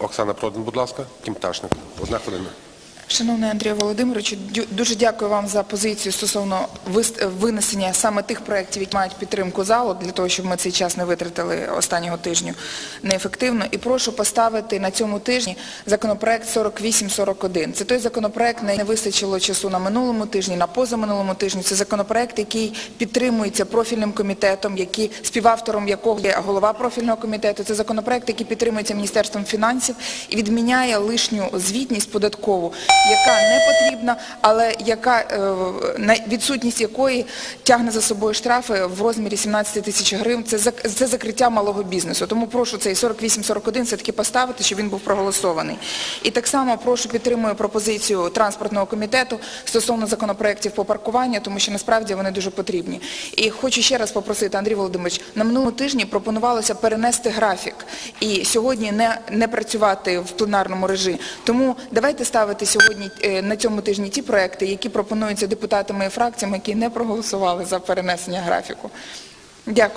Оксана Продан, будь ласка. Тім Пташник. Одна хвилина. Шановний Андрію Володимировичу, дуже дякую вам за позицію стосовно винесення саме тих проєктів, які мають підтримку залу, для того, щоб ми цей час не витратили останнього тижню неефективно. І прошу поставити на цьому тижні законопроект 4841. Це той законопроект, не вистачило часу на минулому тижні, на позаминулому тижні. Це законопроект, який підтримується профільним комітетом, співавтором якого є голова профільного комітету. Це законопроект, який підтримується Міністерством фінансів і відміняє лишню звітність податкову, яка не потрібна, але яка, е, відсутність якої тягне за собою штрафи в розмірі 17 тисяч гривень. Це, це закриття малого бізнесу. Тому прошу цей 48-41 все-таки поставити, щоб він був проголосований. І так само прошу підтримую пропозицію транспортного комітету стосовно законопроєктів по паркуванню, тому що насправді вони дуже потрібні. І хочу ще раз попросити, Андрій Володимирович, на минулому тижні пропонувалося перенести графік і сьогодні не, не працювати в пленарному режимі. Тому давайте ставити сьогодні е, на цьому тижні ті проекти, які пропонуються депутатами і фракціями, які не проголосували за перенесення графіку. Дякую.